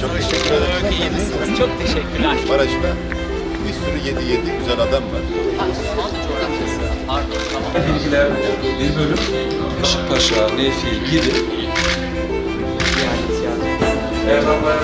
Çok teşekkür ederim. Çok iyi misiniz? Çok teşekkürler. Maraş'ta bir sürü yedi yedi güzel adam var. Pardon, tamam. bilgiler bir bölüm Paşa, Nefi gibi Erdallar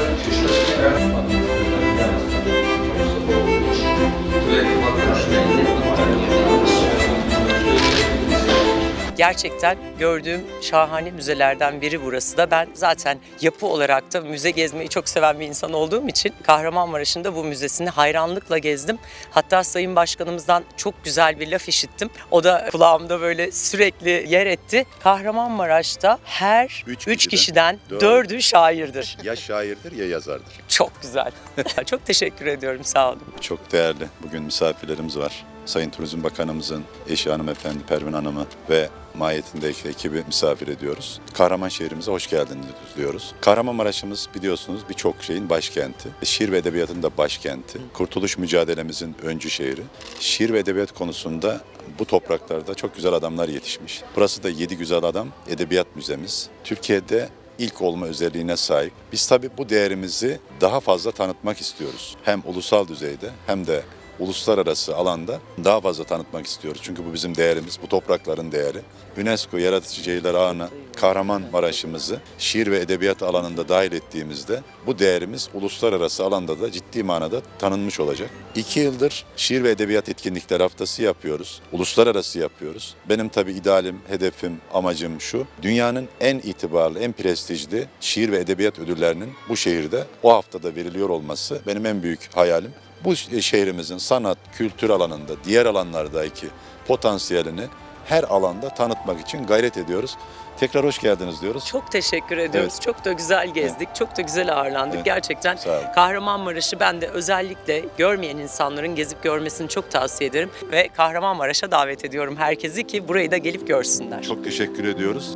Gerçekten gördüğüm şahane müzelerden biri burası da. Ben zaten yapı olarak da müze gezmeyi çok seven bir insan olduğum için Kahramanmaraş'ın da bu müzesini hayranlıkla gezdim. Hatta Sayın Başkanımızdan çok güzel bir laf işittim. O da kulağımda böyle sürekli yer etti. Kahramanmaraş'ta her Üç üç, kişiden kişiden dördü. şairdir. Ya şairdir ya yazardır. Çok güzel. çok teşekkür ediyorum. Sağ olun. Çok değerli. Bugün misafirlerimiz var. Sayın Turizm Bakanımızın eşi hanımefendi Pervin Hanım'ı ve mahiyetindeki ekibi misafir ediyoruz. Kahraman şehrimize hoş geldiniz diyoruz. Kahramanmaraş'ımız biliyorsunuz birçok şeyin başkenti. Şiir ve edebiyatın da başkenti. Kurtuluş mücadelemizin öncü şehri. Şiir ve edebiyat konusunda bu topraklarda çok güzel adamlar yetişmiş. Burası da Yedi Güzel Adam Edebiyat Müzemiz. Türkiye'de ilk olma özelliğine sahip. Biz tabii bu değerimizi daha fazla tanıtmak istiyoruz. Hem ulusal düzeyde hem de uluslararası alanda daha fazla tanıtmak istiyoruz. Çünkü bu bizim değerimiz, bu toprakların değeri. UNESCO Yaratıcı Şehirler Ağı'na Kahramanmaraş'ımızı şiir ve edebiyat alanında dahil ettiğimizde bu değerimiz uluslararası alanda da ciddi manada tanınmış olacak. İki yıldır şiir ve edebiyat etkinlikleri haftası yapıyoruz. Uluslararası yapıyoruz. Benim tabii idealim, hedefim, amacım şu. Dünyanın en itibarlı, en prestijli şiir ve edebiyat ödüllerinin bu şehirde o haftada veriliyor olması benim en büyük hayalim bu şehrimizin sanat, kültür alanında, diğer alanlardaki potansiyelini her alanda tanıtmak için gayret ediyoruz. Tekrar hoş geldiniz diyoruz. Çok teşekkür ediyoruz. Çok da güzel gezdik. Çok da güzel ağırlandık. Evet. Gerçekten. Kahramanmaraş'ı ben de özellikle görmeyen insanların gezip görmesini çok tavsiye ederim. Ve Kahramanmaraş'a davet ediyorum herkesi ki burayı da gelip görsünler. Çok teşekkür ediyoruz.